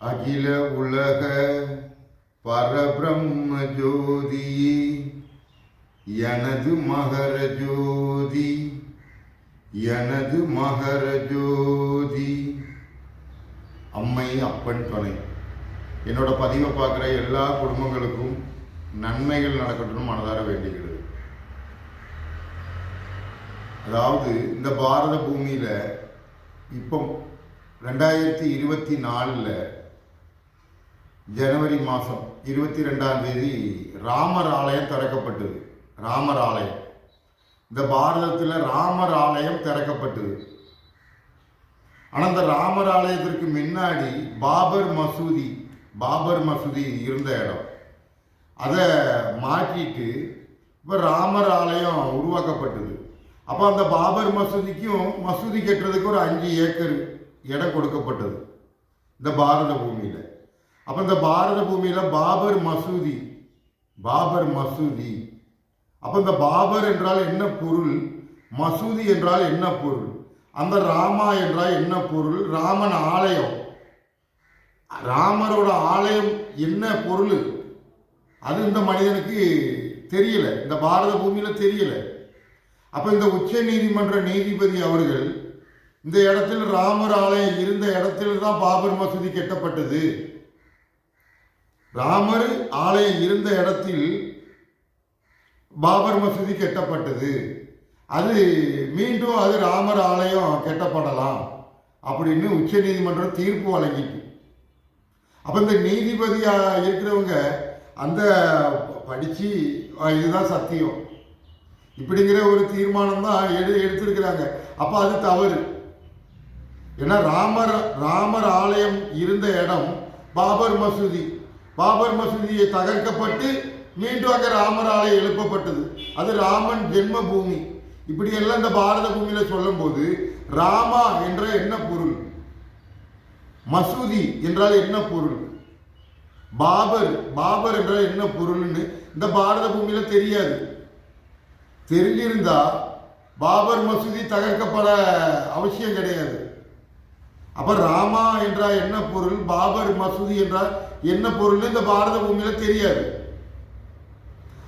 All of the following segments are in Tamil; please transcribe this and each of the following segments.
அகில உலக பரபிரம்ம ஜோதி எனது மகர ஜோதி எனது மகர ஜோதி அம்மை அப்பன் துணை. என்னோட பதிவை பார்க்குற எல்லா குடும்பங்களுக்கும் நன்மைகள் நடக்கட்டும் மனதார வேண்டுகிறது அதாவது இந்த பாரத பூமியில் இப்போ ரெண்டாயிரத்தி இருபத்தி நாலில் ஜனவரி மாதம் இருபத்தி ரெண்டாம் தேதி ராமர் ஆலயம் திறக்கப்பட்டது. ராமர் ஆலயம். இந்த பாரதத்தில் ராமர் ஆலயம் திறக்கப்பட்டது. ஆனால் அந்த ராமர் ஆலயத்திற்கு முன்னாடி பாபர் மசூதி பாபர் மசூதி இருந்த இடம். அதை மாற்றிட்டு இப்போ ராமர் ஆலயம் உருவாக்கப்பட்டது. அப்போ அந்த பாபர் மசூதிக்கும் மசூதி கட்டுறதுக்கு ஒரு அஞ்சு ஏக்கர் இடம் கொடுக்கப்பட்டது. இந்த பாரத பூமியில். அப்போ இந்த பாரத பூமியில் பாபர் மசூதி பாபர் மசூதி. அப்போ இந்த பாபர் என்றால் என்ன பொருள்? மசூதி என்றால் என்ன பொருள்? அந்த ராமா என்றால் என்ன பொருள்? ராமன் ஆலயம். ராமரோட ஆலயம் என்ன பொருள்? அது இந்த மனிதனுக்கு தெரியல. இந்த பாரத பூமியில் தெரியல. அப்போ இந்த உச்ச நீதிமன்ற நீதிபதி அவர்கள் இந்த இடத்தில் ராமர் ஆலயம் இருந்த இடத்தில் தான் பாபர் மசூதி கெட்டப்பட்டது. ராமர் ஆலயம் இருந்த இடத்தில் பாபர் மசூதி கெட்டப்பட்டது. அது மீண்டும் அது ராமர் ஆலயம் கெட்டப்படலாம் அப்படின்னு உச்ச நீதிமன்றம் தீர்ப்பு வழங்கிட்டு. அப்போ இந்த நீதிபதியாக இருக்கிறவங்க அந்த படித்து இதுதான் சத்தியம். இப்படிங்கிற ஒரு தீர்மானம் தான் எடு எடுத்திருக்கிறாங்க. அப்போ அது தவறு. ஏன்னா ராமர் ராமர் ஆலயம் இருந்த இடம் பாபர் மசூதி. பாபர் மசூதியை தகர்க்கப்பட்டு மீண்டும் அங்கே ராமர் ஆலயம் எழுப்பப்பட்டது. அது ராமன் ஜென்ம பூமி இப்படி எல்லாம் இந்த பாரத பூமியில சொல்லும்போது ராமா என்ற என்ன பொருள்? மசூதி என்றால் என்ன பொருள்? பாபர் பாபர் என்றால் என்ன பொருள்னு இந்த பாரத பூமியில தெரியாது. தெரிஞ்சிருந்தா பாபர் மசூதி தகர்க்கப்பட அவசியம் கிடையாது. அப்ப ராமா என்றால் என்ன பொருள்? பாபர் மசூதி என்றால் என்ன பொருள்? இந்த பாரத பூமியில தெரியாது.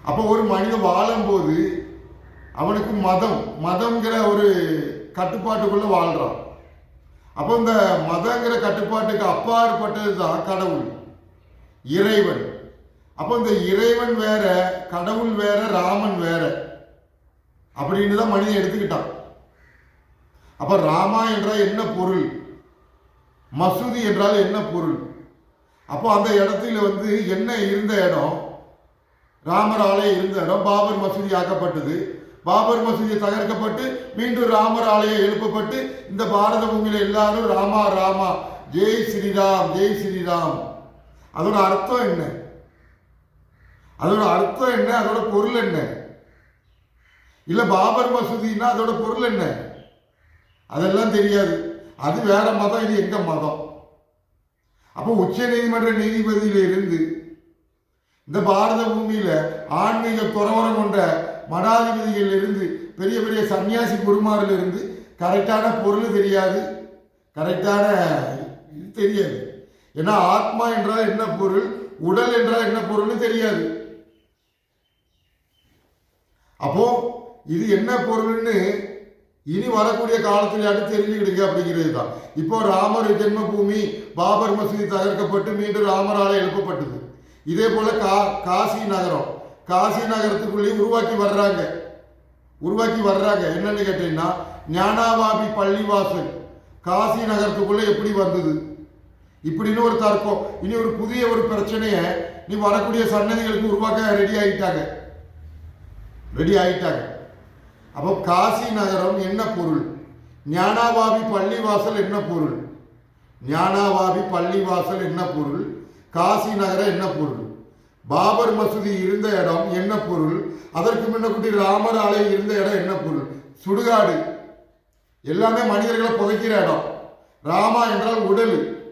அப்போ ஒரு மனிதன் வாழும்போது அவனுக்கு மதம் மதம்ங்கிற ஒரு கட்டுப்பாட்டுக்குள்ள வாழ்றான். அப்போ இந்த மதங்கிற கட்டுப்பாட்டுக்கு அப்பாற்பட்டது தான் கடவுள் இறைவன். அப்போ இந்த இறைவன் வேற கடவுள் வேற ராமன் வேற அப்படின்னு தான் மனிதன் எடுத்துக்கிட்டான். அப்போ ராமா என்றால் என்ன பொருள்? மசூதி என்றால் என்ன பொருள்? அப்போ அந்த இடத்துல வந்து என்ன இருந்த இடம்? ராமர் ஆலயம் இருந்த இடம் பாபர் மசூதி ஆக்கப்பட்டது. பாபர் மசூதி தகர்க்கப்பட்டு மீண்டும் ராமர் ஆலயம் எழுப்பப்பட்டு இந்த பாரத பூமியில எல்லாரும் ராமா ராமா ஜெய் ஸ்ரீராம் ஜெய் ஸ்ரீராம். அதோட அர்த்தம் என்ன? அதோட அர்த்தம் என்ன? அதோட பொருள் என்ன? இல்ல பாபர் மசூதினா அதோட பொருள் என்ன? அதெல்லாம் தெரியாது. அது வேற மதம் இது எங்க மதம்? அப்போ உச்ச நீதிமன்ற நீதிபதியில இருந்து இந்த பாரத பூமியில ஆன்மீக துறவரம் கொண்ட மடாதிபதிகள் இருந்து பெரிய பெரிய சன்னியாசி குருமாரில் இருந்து கரெக்டான பொருள் தெரியாது. கரெக்டான இது தெரியாது. ஏன்னா ஆத்மா என்றால் என்ன பொருள்? உடல் என்றால் என்ன பொருள்னு தெரியாது. அப்போ இது என்ன பொருள்னு இனி வரக்கூடிய காலத்தில் அடுத்து தெரிஞ்சுக்கிடுங்க அப்படிங்கிறது தான் இப்போ ராமர் ஜென்ம பூமி பாபர் மசூதி தகர்க்கப்பட்டு மீண்டும் ராமரால் எழுப்பப்பட்டது. இதே போல கா காசி நகரம். காசி நகரத்துக்குள்ளேயே உருவாக்கி வர்றாங்க. உருவாக்கி வர்றாங்க. என்னன்னு கேட்டீங்கன்னா ஞானாவாபி பள்ளிவாசல். காசி நகரத்துக்குள்ளே எப்படி வந்தது? இப்படின்னு ஒரு தர்க்கம். இனி ஒரு புதிய ஒரு பிரச்சனையை நீ வரக்கூடிய சன்னதிகளுக்கு உருவாக்க ரெடி ஆகிட்டாங்க ரெடி ஆகிட்டாங்க அப்போ காசி நகரம் என்ன பொருள்? ஞானாவாபி பள்ளிவாசல் என்ன பொருள்? ஞானாவாபி பள்ளிவாசல் என்ன பொருள்? காசி நகரம் என்ன பொருள்? பாபர் மசூதி இருந்த இடம் என்ன பொருள்? அதற்கு முன்னக்குட்டி ராமர் ஆலை இருந்த இடம் என்ன பொருள்? சுடுகாடு. எல்லாமே மனிதர்களை புதைக்கிற இடம். ராமா என்றால் உடல்.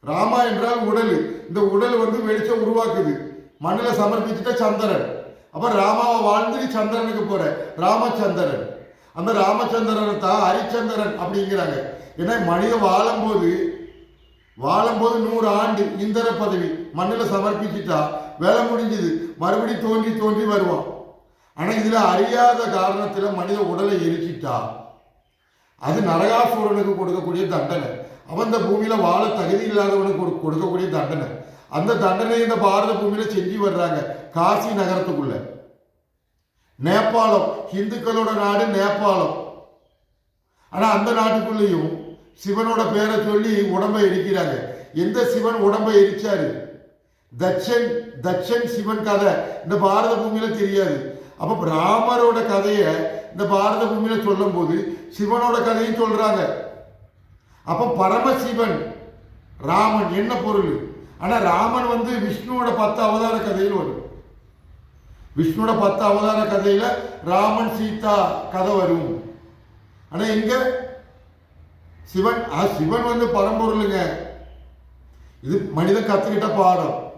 ராமா என்றால் உடல். இந்த உடல் வந்து வெளிச்சம் உருவாக்குது. மண்ணில் சமர்ப்பிச்சுட்ட சந்திரன். அப்ப ராமாவை வாழ்ந்துட்டு சந்திரனுக்கு போற. ராமச்சந்திரன். அந்த ராமச்சந்திரனை தான் ஹரிச்சந்திரன் அப்படிங்கிறாங்க. ஏன்னா மனிதன் வாழும்போது வாழும்போது நூறு ஆண்டு இந்திர பதவி மண்ணில் சமர்ப்பிச்சுட்டா வேலை முடிஞ்சது. மறுபடி தோன்றி தோன்றி வருவான். ஆனால் இதில் அறியாத காரணத்தில் மனித உடலை எரிச்சிட்டா. அது நரகாசுரனுக்கு கொடுக்கக்கூடிய தண்டனை. அவன் இந்த பூமியில் வாழ தகுதி இல்லாதவனுக்கு கொடு- கொடுக்கக்கூடிய தண்டனை. அந்த தண்டனை இந்த பாரத பூமியில செஞ்சு வர்றாங்க. காசி நகரத்துக்குள்ள. நேபாளம் இந்துக்களோட நாடு நேபாளம். ஆனா அந்த நாட்டுக்குள்ளேயும் சிவனோட பேரை சொல்லி உடம்பை எரிக்கிறாங்க. எந்த சிவன் உடம்பை எரிச்சாரு? தட்சன் தட்சன் சிவன் கதை. இந்த பாரத பூமியில தெரியாது. அப்ப ராமரோட கதையை இந்த பாரத பூமியில சொல்லும் போது சிவனோட கதையும் சொல்றாங்க. அப்ப பரமசிவன் ராமன் என்ன பொருள்? ஆனா ராமன் வந்து விஷ்ணுவோட பத்து அவதார கதையில் வரும். விஷ்ணுவோட பத்து அவதார கதையில ராமன் சீதா கதை வரும். ஆனா எங்க? சிவன் ஆ, சிவன் வந்து பரம்பொருளுங்க. இது மனிதன் கத்துக்கிட்ட பாடம்.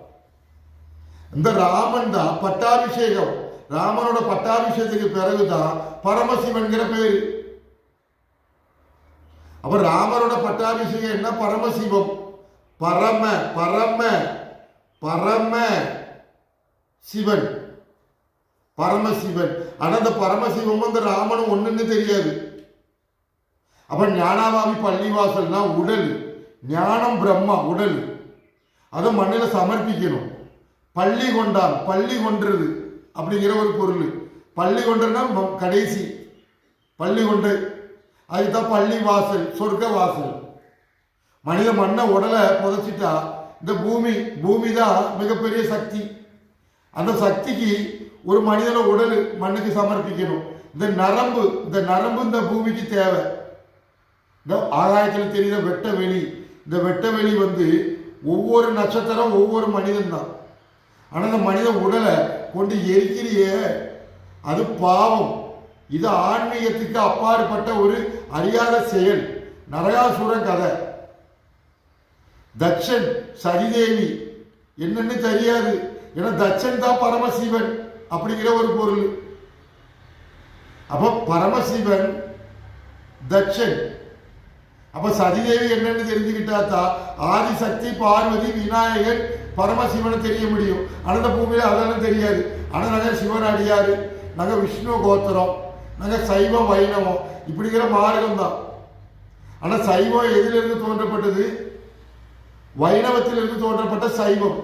இந்த ராமன் தான் பட்டாபிஷேகம். ராமனோட பட்டாபிஷேகத்துக்கு பிறகுதான் பரமசிவன்கிற பேரு. அப்ப ராமரோட பட்டாபிஷேகம் என்ன? பரமசிவம். பரம பரம பரம சிவன். பரமசிவன். ஆனா அந்த பரமசிவம் இந்த ராமனும் ஒண்ணுன்னு தெரியாது. அப்ப ஞானாவாமி பள்ளிவாசல்னா உடல். ஞானம் பிரம்மா உடல். அதை மண்ணில் சமர்ப்பிக்கணும். பள்ளி கொண்டான் பள்ளி கொன்றது அப்படிங்கிற ஒரு பொருள். பள்ளி கொன்றனா கடைசி. பள்ளி கொண்டு அதுதான் பள்ளி வாசல் சொர்க்க வாசல் மனித மண்ணை உடலை புதைச்சிட்டா இந்த பூமி பூமி தான் மிகப்பெரிய சக்தி. அந்த சக்திக்கு ஒரு மனிதன உடல் மண்ணுக்கு சமர்ப்பிக்கணும். இந்த நரம்பு இந்த நரம்பு இந்த பூமிக்கு தேவை. இந்த ஆகாயத்தில் தெரியுத வெட்ட வெளி. இந்த வெட்ட வெளி வந்து ஒவ்வொரு நட்சத்திரம் ஒவ்வொரு மனிதன் தான் ஆனால் இந்த மனித உடலை கொண்டு எரிக்கிறியே அது பாவம். இது ஆன்மீகத்துக்கு அப்பாற்பட்ட ஒரு அறியாத செயல். நரகாசுரன் கதை. தட்சன் சரிதேவி. என்னன்னு தெரியாது. ஏன்னா தட்சன் தான் பரமசிவன் அப்படிங்கிற ஒரு பொருள். அப்போ பரமசிவன் தட்சன். அப்ப சதிதேவி என்னன்னு தெரிஞ்சுக்கிட்டா தான் ஆதிசக்தி பார்வதி விநாயகர் பரமசிவனை தெரிய முடியும். அனந்த பூமியில அதெல்லாம் தெரியாது. ஆனால் நாங்கள் சிவன் அடியாரு நாங்கள் விஷ்ணு கோத்திரம் நாங்கள் சைவம் வைணவம் இப்படிங்கிற மார்க்கம் தான் ஆனால் சைவம் எதிலிருந்து தோன்றப்பட்டது? வைணவத்திலிருந்து தோன்றப்பட்ட சைவம்.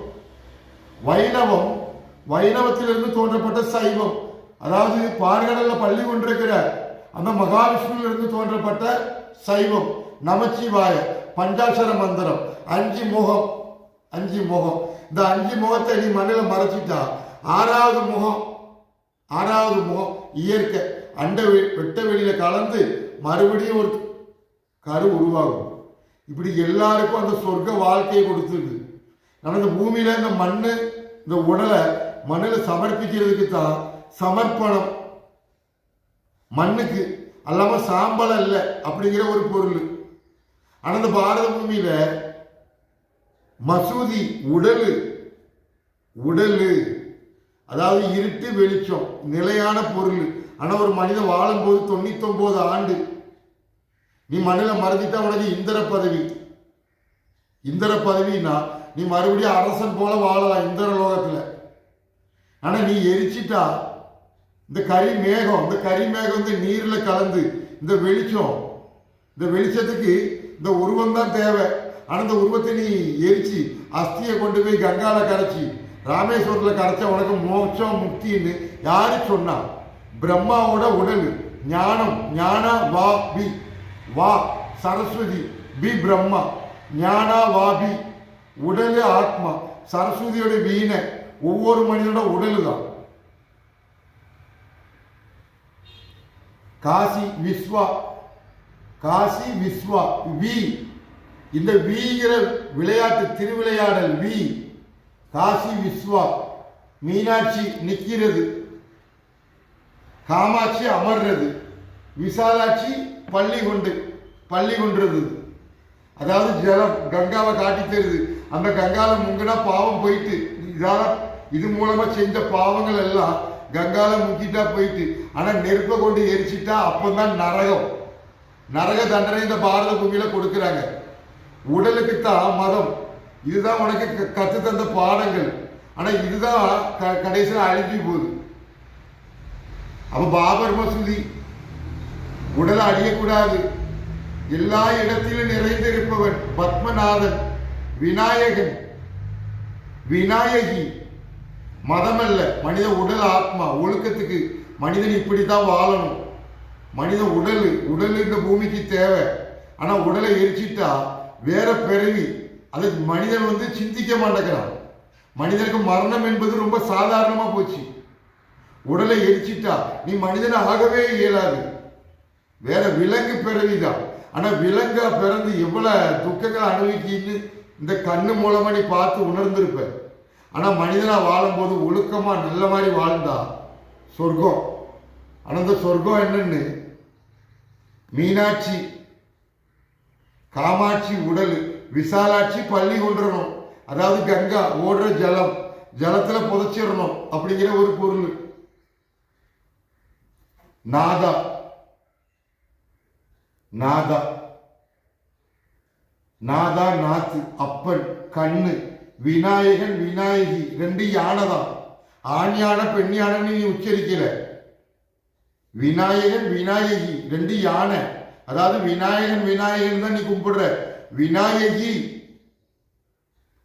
வைணவம் வைணவத்திலிருந்து தோன்றப்பட்ட சைவம். அதாவது பார்கடல்ல பள்ளி கொண்டிருக்கிற அந்த மகாவிஷ்ணுவிலிருந்து தோன்றப்பட்ட சைவம். நமச்சிவாய பஞ்சாட்சர மந்திரம் அஞ்சு முகம் அஞ்சு முகம். இந்த அஞ்சு முகத்தை நீ மண்ணில் மறைச்சிட்டா ஆறாவது முகம் ஆறாவது முகம் இயற்கை. அண்ட வெ- வெட்ட வெளியில கலந்து மறுபடியும் ஒரு கரு உருவாகும். இப்படி எல்லாருக்கும் அந்த சொர்க்க வாழ்க்கையை கொடுத்துருக்கு. ஆனால் இந்த பூமியில் இந்த மண் இந்த உடலை மண்ணில் சமர்ப்பிக்கிறதுக்கு தான் சமர்ப்பணம். மண்ணுக்கு அல்லாமல் சாம்பல் அல்ல அப்படிங்கிற ஒரு பொருள். ஆனால் இந்த பாரத பூமியில் மசூதி உடல் உடல் அதாவது இருட்டு வெளிச்சம் நிலையான பொருள். ஆனால் ஒரு மனிதன் வாழும்போது தொண்ணூத்தொம்போது ஆண்டு நீ மண்ணில் மறந்துட்டா உனக்கு இந்திர பதவி. இந்திர பதவின்னா நீ மறுபடியும் அரசன் போல வாழலாம் இந்திர லோகத்தில். ஆனால் நீ எரிச்சிட்டா இந்த கரி மேகம் இந்த கரி மேகம் வந்து நீரில் கலந்து இந்த வெளிச்சம் இந்த வெளிச்சத்துக்கு இந்த உருவம் தான் தேவை. ஆனால் இந்த உருவத்தை நீ எரிச்சு அஸ்தியை கொண்டு போய் கங்காவில் கரைச்சி ராமேஸ்வரத்தில் கரைச்சா உனக்கு மோட்சம் முக்தின்னு யாரு சொன்னா? பிரம்மாவோட உடல் ஞானம் ஞான வா பி வா சரஸ்வதி. பி பிரம்மா. ஞானா வாபி. உடல் ஆத்மா. சரஸ்வதியோட வீணை. ஒவ்வொரு மனிதனோட உடல் தான் காசி விஸ்வா. காசி விஸ்வா. வி. இந்த வீங்கிற விளையாட்டு திருவிளையாடல் வி. காசி விஸ்வா. மீனாட்சி நிற்கிறது காமாட்சி அமர்றது. விசாலாட்சி பள்ளி கொண்டு பள்ளி கொன்றது. அதாவது ஜலம் கங்காவை காட்டி தருது அந்த கங்கால முங்கினா பாவம் போயிட்டு இதால இது மூலமா செஞ்ச பாவங்கள் எல்லாம் கங்கால முக்கிட்டா போயிட்டு ஆனா நெருப்பை கொண்டு எரிச்சிட்டா அப்பந்தான் நரகம். நரக தண்டனை இந்த பாரத பூமியில கொடுக்குறாங்க. உடலுக்கு தான் மதம். இதுதான் உனக்கு க- கத்து தந்த பாடங்கள். ஆனா இதுதான் க- கடைசியில் அழிஞ்சு போகுது. அப்போ பாபர் மசூதி உடலை அழியக்கூடாது. எல்லா இடத்திலும் நிறைந்திருப்பவன் பத்மநாதன் விநாயகன். விநாயகி. மதமல்ல மனித உடல் ஆத்மா. ஒழுக்கத்துக்கு மனிதன் இப்படித்தான் வாழணும். மனித உடல் உடல் இந்த பூமிக்கு தேவை. ஆனா உடலை எரிச்சிட்டா வேற பிறவி. அது மனிதன் வந்து சிந்திக்க மாட்டேங்கிறான். மனிதனுக்கு மரணம் என்பது ரொம்ப சாதாரணமா போச்சு. உடலை எரிச்சிட்டா நீ மனிதன் ஆகவே இயலாது. வேற விலங்கு பிறவிதான். ஆனா விலங்கா பிறந்து எவ்வளவு துக்கங்களை அனுபவிக்கின்னு இந்த கண்ணு மூலமா நீ பார்த்து உணர்ந்திருப்ப. ஆனா மனிதனா வாழும்போது ஒழுக்கமா நல்ல மாதிரி வாழ்ந்தா சொர்க்கம். ஆனால் இந்த சொர்க்கம் என்னன்னு? மீனாட்சி காமாட்சி உடல் விசாலாட்சி பள்ளி கொண்டுறணும் அதாவது கங்கா ஓடுற ஜலம் ஜலத்துல புதைச்சிடணும் அப்படிங்கிற ஒரு பொருள். நாதா. நாதா. நாதா நாத்து அப்பன் கண்ணு விநாயகன் விநாயகி ரெண்டு யானை தான் ஆண் யானை பெண் யானைன்னு நீ உச்சரிக்கல. விநாயகன் விநாயகி ரெண்டு யானை அதாவது விநாயகன் விநாயகன் தான் நீ கும்பிடுற. விநாயகி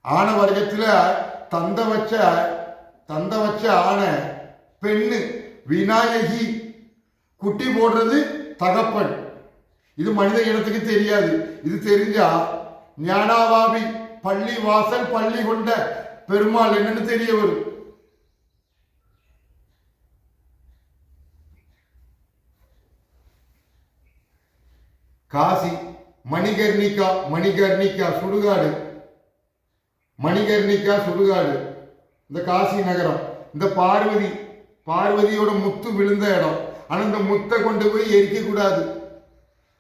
ஆன வர்க்கத்தில் தந்த வச்ச தந்த வச்ச ஆணை பெண்ணு விநாயகி குட்டி போடுறது தகப்பன். இது மனித இனத்துக்கு தெரியாது. இது தெரிஞ்சா ஞானாவாபி பள்ளி வாசல் பள்ளி கொண்ட பெருமாள் என்னன்னு தெரிய வரும். காசி மணிகர்ணிகா மணிகர்ணிகா சுடுகாடு. மணிகர்ணிகா சுடுகாடு. இந்த காசி நகரம். இந்த பார்வதி பார்வதியோட முத்து விழுந்த இடம். ஆனா இந்த முத்தை கொண்டு போய் எரிக்க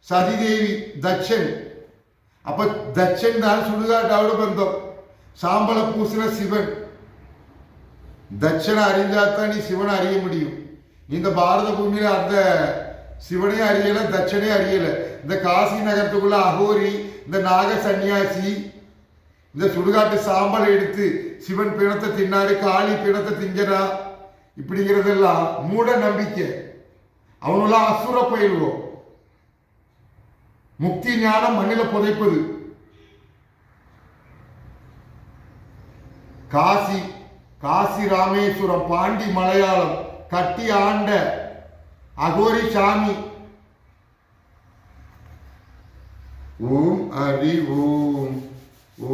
சதிதேவி தட்சன் அப்ப தட்சன் தான் சுடுகாட்டோட பந்தம் சாம்பல பூசின சிவன் தட்சனை அறிஞ்சாத்தான் நீ சிவனை அறிய முடியும் இந்த பாரத பூமியில அந்த சிவனே அறியல தட்சனே அறியல இந்த காசி நகரத்துக்குள்ள அகோரி இந்த நாக சன்னியாசி இந்த சுடுகாட்டு சாம்பலை எடுத்து சிவன் பிணத்தை தின்னாரு காளி பிணத்தை திங்கனா இப்படிங்கிறதெல்லாம் மூட நம்பிக்கை அவனெல்லாம் அசுர பயில்வோம் முக்தி ஞானம் மண்ணில புதைப்பது. காசி காசி ராமேஸ்வரம் பாண்டி மலையாளம் கட்டி ஆண்ட அகோரி சாமி. ஓம் ஹரி ஓம்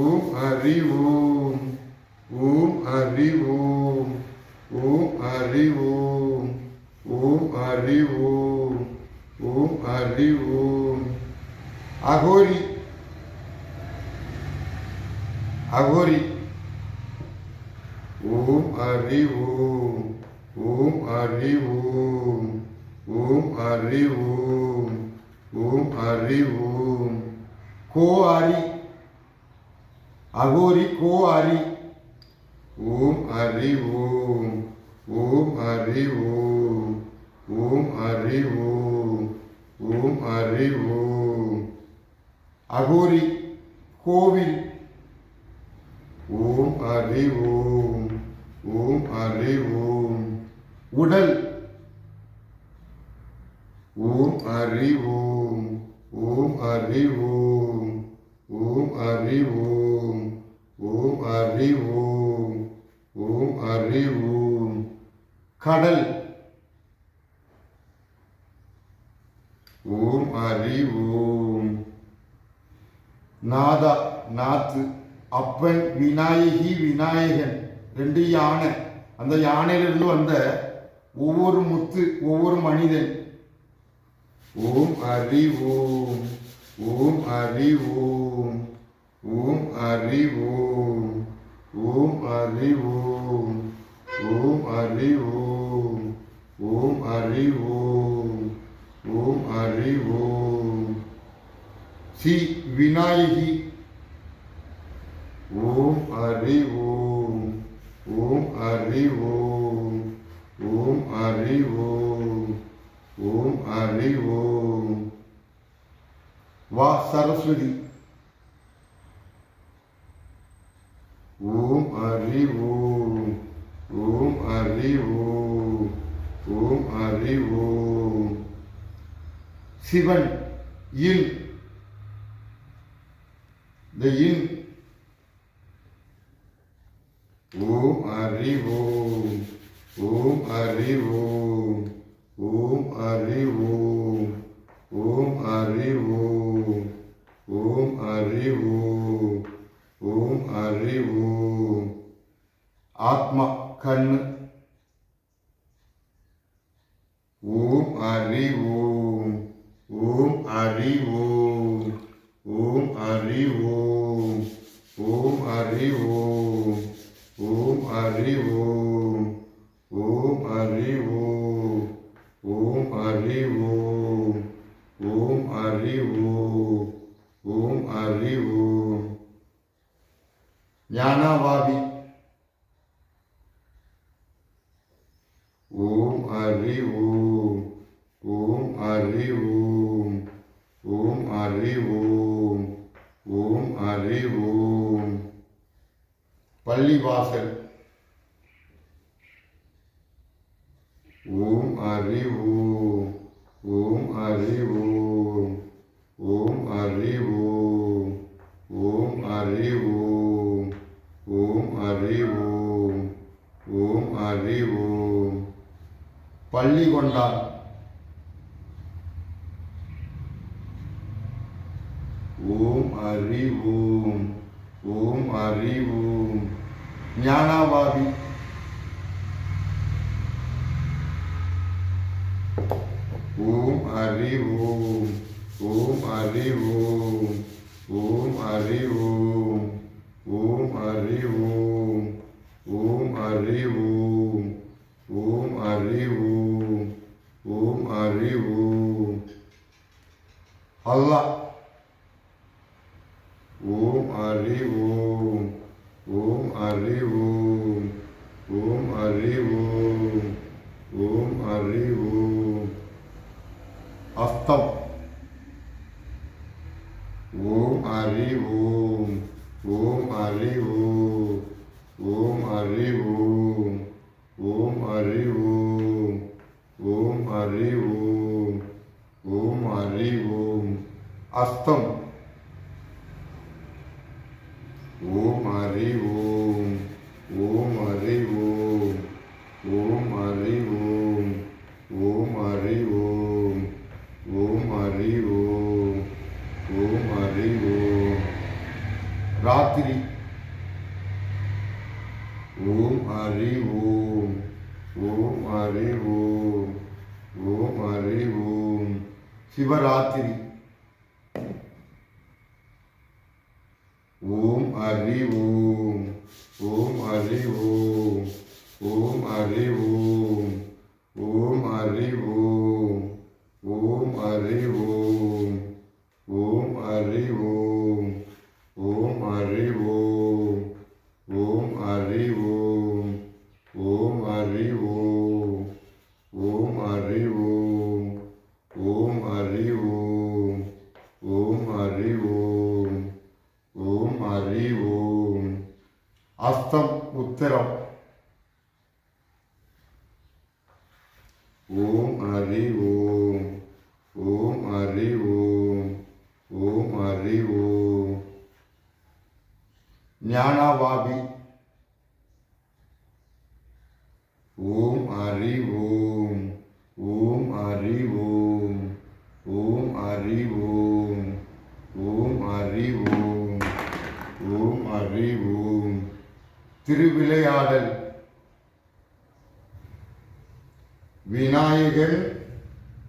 ஓம் ஹரி ஓம் ஓம் ஹரி ஓம் ஓம் ஹரி ஓம் ஓம் ஹரி ஓம் ஓம் ஹரி ஓம். அகோரி அகோரி ஓம் அரி ஓம் ஓம் அரி ஓம் ஓம் அரி ஓம் ஓம் அரி ஓம் கோ ஹரி அகோரி கோ ஹரி ஓம் அரி ஓம் ஓம் அரி ஓம் ஓம் அரி ஓம் ஓம் அரி ஓம் அகோரி கோவில். ஓம் ஹரி ஓம் ஓம் ஹரி ஓம். உடல். ஓம் ஹரி ஓம் ஓம் ஹரி ஓம் ஓம் ஹரி ஓம் ஓம் ஹரி ஓம் ஓம் ஹரி ஓம். கடல். ஓம் ஹரி ஓம். நாதா நாத்து அப்பன் விநாயகி விநாயகன் ரெண்டு யானை. அந்த யானையிலிருந்து வந்த ஒவ்வொரு முத்து ஒவ்வொரு மனிதன். ஓம் ஹரி ஓம் ஓம் ஹரி ஓம் ஓம் ஹரி ஓம் ஓம் ஹரி ஓம் ஓம் ஹரி ஓம் ஓம் ஹரி ஓம் ஓம் ஹரி ஓம். ஸ்ரீ விநாயகி ஓம் ஹரி ஓம் ஓம் ஹரி ஓம் ஓம் ஹரி ஓம் ஓம் ஹரி ஓம் வா சரஸ்வதி ஓம் ஹரி ஓம் ஓம் ஹரி ஓம் ஓம் ஹரி ஓம் சிவன் இல் Deyin. Om Arivo. Om Arivo. Om Arivo. Om Arivo. Om Arivo. Om Arivo. आत्मा कण ओम हरि ओम ओम हरि ओम frio கொண்டார். ஓம் அறிவோம் ஓம் அறிவோம். ஞானாவாதி. ஓம் அறிவோம் ஓம் அறிவோம் ஓம் அறிவோம் ஓம் அறிவோம் ஓம் அறிவோம் ஓம் அறிவோம். ஓம் ஓம் ஹரி ஓம் அல்லாஹ் ஓம் ஹரி ஓம் ஓம் ஹரி ஓம் ஓம் ஹரி ஓம் ஓம் ஹரி ஓம் அஸ்தம் ஓம் ஹரி ஓம் ஓம் ஹரி ஓம் ஓம் ஹரி ஓம் ஓம் ஹரி ஓம் ओम हरि ओम ओम हरि ओम अस्तम ओम हरि ओम ओम हरि ओम ओम हरि ओम ओम हरि ओम ओम हरि ओम ओम हरि ओम रात्रि ओम हरि ओम ओम हरि ओम சிவராத்திரி ஓம் ஹரி ஓம் ஓம் ஹரி ஓம் ஓம் ஹரி ஓம் ஓம் ஹரி ஓம் ஓம் ஹரி ஓம் ஓம் ஹரி ஓம் pero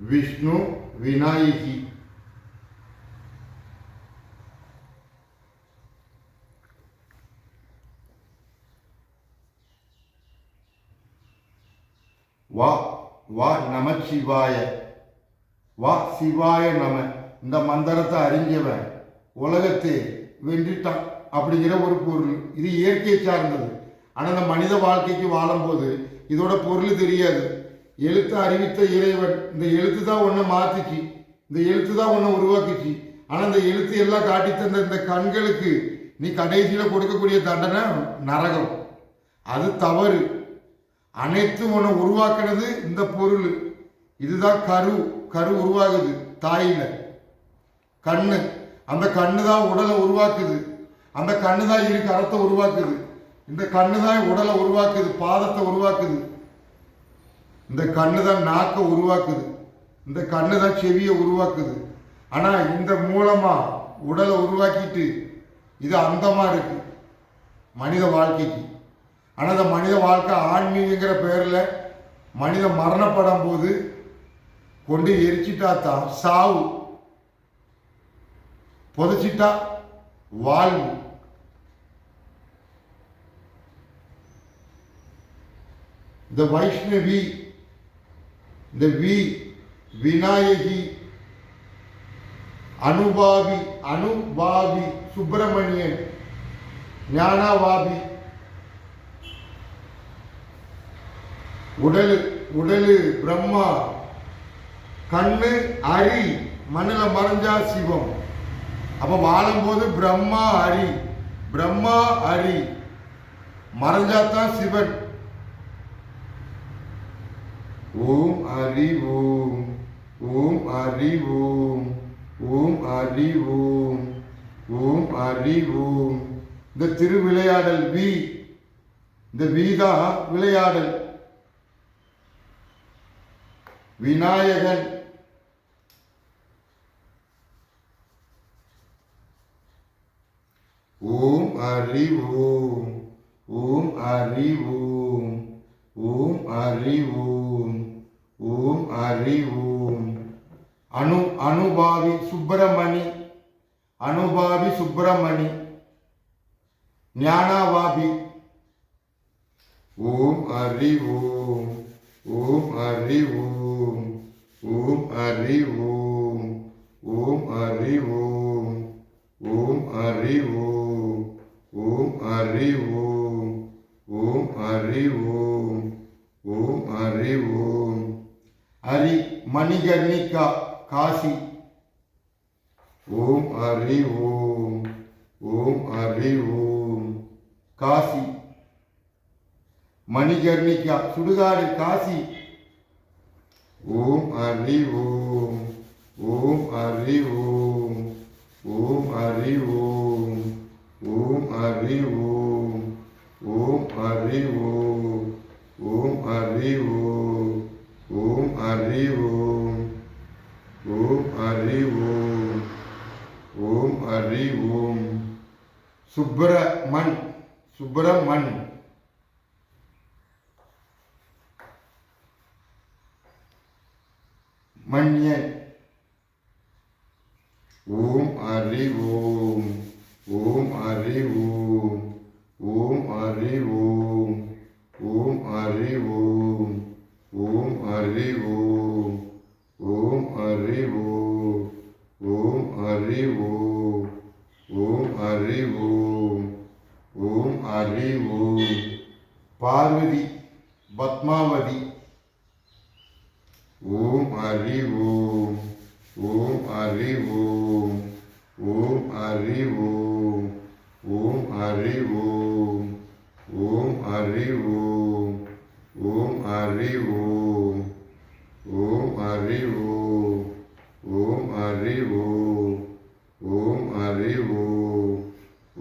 விஷ்ணு விநாயகி. வா வா நமச்சிவாய வா சிவாய நம. இந்த மந்திரத்தை அறிஞ்சவன் உலகத்தை வென்றிட்டான் அப்படிங்கிற ஒரு பொருள். இது இயற்கையை சார்ந்தது. ஆனால் இந்த மனித வாழ்க்கைக்கு வாழும்போது இதோட பொருள் தெரியாது. எழுத்து அறிவித்த இறைவன் இந்த எழுத்து தான் ஒன்றை மாற்றிச்சு இந்த எழுத்து தான் ஒன்றை உருவாக்குச்சு ஆனால் இந்த எழுத்து எல்லாம் காட்டி தந்த இந்த கண்களுக்கு நீ கடைசியில் கொடுக்கக்கூடிய தண்டனை நரகம். அது தவறு. அனைத்தும் உன்னை உருவாக்குறது இந்த பொருள். இதுதான் கரு. கரு உருவாகுது தாயில். கண்ணு. அந்த கண்ணு தான் உடலை உருவாக்குது. அந்த கண்ணு தான் இரு கரத்தை உருவாக்குது. இந்த கண்ணு தான் உடலை உருவாக்குது பாதத்தை உருவாக்குது. இந்த கண்ணு தான் நாக்கை உருவாக்குது. இந்த கண்ணு தான் செவியை உருவாக்குது. ஆனால் இந்த மூலமாக உடலை உருவாக்கிட்டு இது அந்தமாக இருக்கு. மனித வாழ்க்கைக்கு. ஆனால் இந்த மனித வாழ்க்கை ஆன்மீகங்கிற பெயரில் மனித மரணப்படும் போது கொண்டு எரிச்சிட்டா தான் சாவு. புதைச்சிட்டா வாழ்வு. இந்த வைஷ்ணவி இந்த வி விநாயகி அனுபாவி அனுபாவி சுப்பிரமணியன் ஞானாவாபி உடலு உடலு பிரம்மா கண்ணு அரி மண்ணில் மறைஞ்சா சிவம். அப்போ வாழும்போது பிரம்மா அரி பிரம்மா அரி மறைஞ்சாத்தான் சிவன். ஓம் அரி ஓம் ஓம் அரி ஓம் ஓம் அரி ஓம் ஓம் ஹரி ஓம் இந்த திருவிளையாடல் வி இந்த வீதா விளையாடல். விநாயகன். ஓம் ஹரி ஓம் ஓம் ஹரி ஓம் ஓம் ஹரி ஓம் ஓம் ஹரி ஓம் அணு அனுபாவி சுப்பிரமணி அனுபாவி சுப்பிரமணி ஞானாவாபி. ஓம் ஹரி ஓம் ஓம் ஹரி ஓம் ஓம் ஹரி ஓம் ஓம் ஹரி ஓம் ஓம் ஹரி ஓம் ஓம் ஹரி ஓம் ஓம் ஹரி ஓம் ஓம் ஹரி ஓம் ஹரி மணிகர்ணிகா காசி ஓம் ஹரி ஓம் ஓம் ஹரி ஓம் காசி மணிகர்ணிகா சுடுகாடு காசி ஓம் ஹரி ஓம் ஓம் ஹரி ஓம் ஓம் ஹரி ஓம் ஓம் ஹரி ஓம் ஓம் ஹரி ஓம் ஓம் ஹரி ஓம் அறிவோம் ஓம் அறிவோம் ஓம் அறிவோம். சுப்பிரமன் சுப்பிரமன் மன்யன் ஓம் அறிவோம். ஓம் அறிவோம். ஓம் அறிவோம். ஓம் அறிவோம். ஹரி ஓம் ஓம் ஹரி ஓம் ஓம் ஹரி ஓம் ஓம் ஹரி ஓம் ஓம் ஹரி ஓம் பார்வதி பத்மாவதி. ஓம் ஹரி ஓம் ஓம் ஹரி ஓம் ஓம் ஹரி ஓம் ஓம் ஹரி ஓம் ஓம் ஹரி ஓம் ஓம் ஹரி ஓம் ஓம் ஹரி ஓம் ஓம் ஹரி ஓம் ஓம் ஹரி ஓம்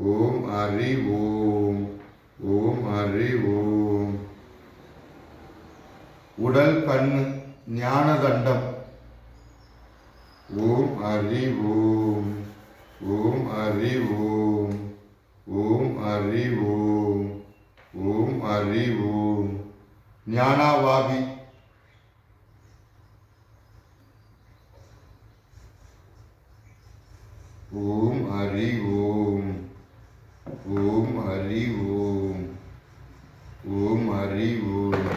ஓம் ஹரி ஓம் ஓம் ஹரி ஓம் உடல் கண்ணு ஞானதண்டம். ஓம் ஹரி ஓம் ஓம் ஹரி ஓம் ஓம் ஹரி ஓம் ஓம் ஹரி ஓம் ஞானாவாபி ஓம் ஹரி ஓம். ஓம் ஹரி ஓம். ஓம் ஹரி ஓம்.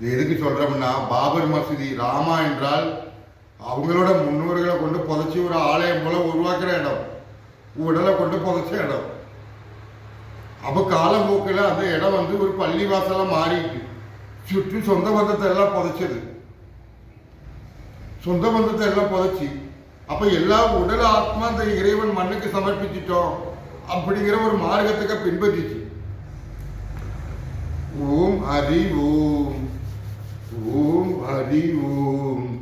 இது எதுக்கு சொல்றோம்னா பாபர் மசூதி ராமா என்றால் அவங்களோட முன்னோர்களை கொண்டு புதைச்சி ஒரு ஆலயம் போல உருவாக்குற இடம். உடலை கொண்டு புதைச்ச இடம். அப்போ காலப்போக்கில் அந்த இடம் வந்து ஒரு பள்ளி வாசலாக மாறிட்டு சுற்றி சொந்த பந்தத்தை எல்லாம் புதைச்சது. சொந்த பந்தத்தை எல்லாம் புதைச்சி அப்ப எல்லா உடல் ஆத்மா அந்த இறைவன் மண்ணுக்கு சமர்ப்பிச்சிட்டோம் அப்படிங்கிற ஒரு மார்க்கத்துக்கு பின்பற்றிச்சு. ஓம் ஹரி ஓம். ஓம் ஹரி ஓம்.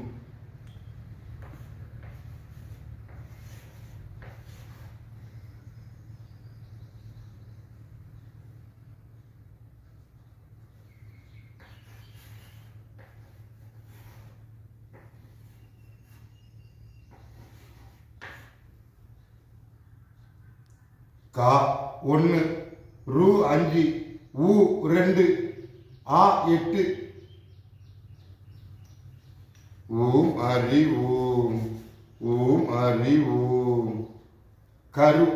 கா ஒன்று ரூ அஞ்சு ஊ ரெண்டு ஆ எட்டு. ஓம் அரி ஓம் ஓம் அரி ஓம் கரு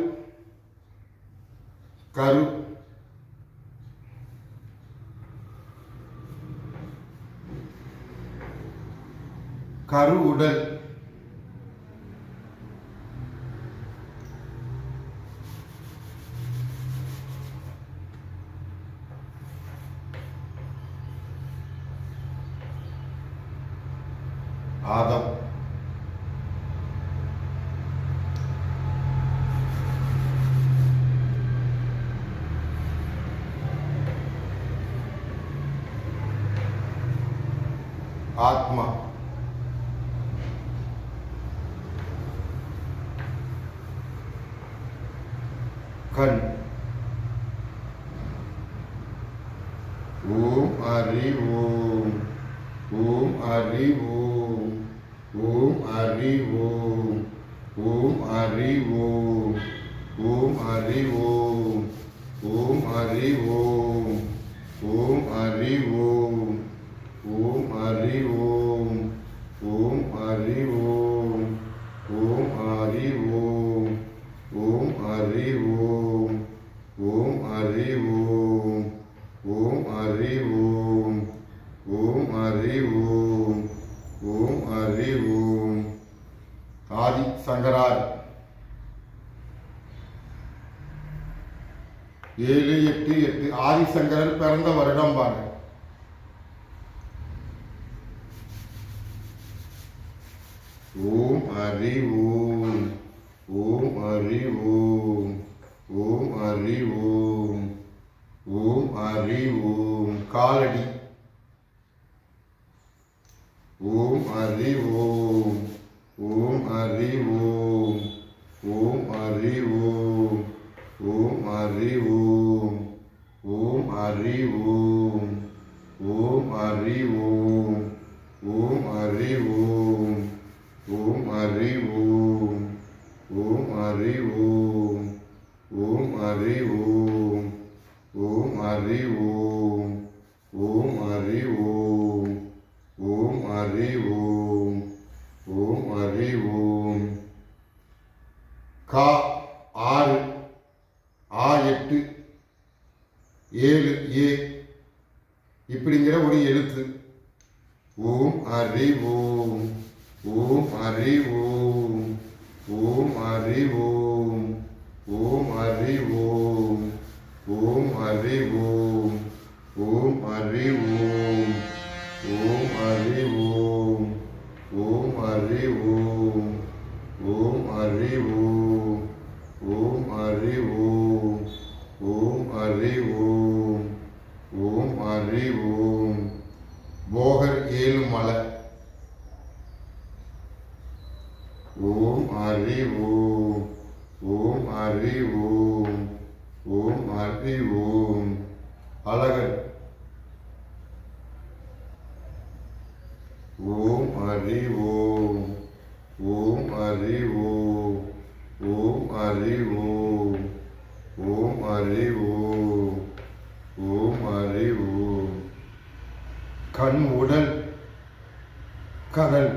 கரு. கரு உடல் ஆதம் ஆத்மா கண் ஓம் ஹரி ஓம் ஓம் ஹரி ஓம் ஓம் ஹரி ஓம் ஓம் ஹரி ஓம் ஓம் ஹரி ஓம் ஓம் ஹரி ஓம். ஓம் ஹரி ஓம். ஓம் ஹரி ஓம் ஓம் ஹரி ஓம் ஓம் ஹரி ஓம் ஓம் ஹரி ஓம் ஓம் ஹரி ஓம் ஓம் ஹரி ஓம் ஓம் ஹரி ஓம் ஓம் ஹரி ஓம் ஆதி சங்கரார் ஏழு எட்டு எட்டு ஆதிசங்கரர் பிறந்த வருடம் பாருங்க ஓம் ஹரி ஓம் ஓம் ஹரி ஓம் ஓம் ஹரி ஓம் ஓம் ஹரி ஓம் காலடி. ஓம் ஹரி ஓம் ஓம் ஹரி ஓம் ஓம் ஹரி ஓம் ஓம் ஹரி ஓம் ஓம் அரி ஓம் ஓம் அரி ஓம் ஓம் அரி ஓம் ஓம் அரி ஓம் ஓம் அரி ஓம் ஓம் அரி ஓம் ஓம் அரி ஓம் ஓம் அரி ஓம் ஓம் அரி ஓம் ஓம் அரி ஓம் கா ஆறு ஆ எட்டு ஏழு ஏ இப்படிங்கிற ஒரு எழுத்து ஓம் ஹரி ஓம் ஓம் ஹரி ஓம் ஓம் ஹரி ஓம் ஓம் ஹரி ஓம் ஓம் ஹரி ஓம் ஓம் ஹரி ஓம் ஓம் ஹரி ஓம் ஓம் ஹரி ஓம் ஓம் ஹரி ஓம் ஓம் ஹரி ஓம் ஓம் ஹரி ஓம் ஓம் ஹரி ஓம். போகர் ஏழு மலை. ஓம் ஹரி ஓம் ஓம் ஹரி ஓம் ஓம் ஹரி ஓம். அழகர். ஓம் ஹரி ஓம் ஓம் ஹரி ஓம் ஓம் ஹரி ஓம். ஓம் அறி ஓம் ஓம் அறி ஓம் கண் உடல் கடல்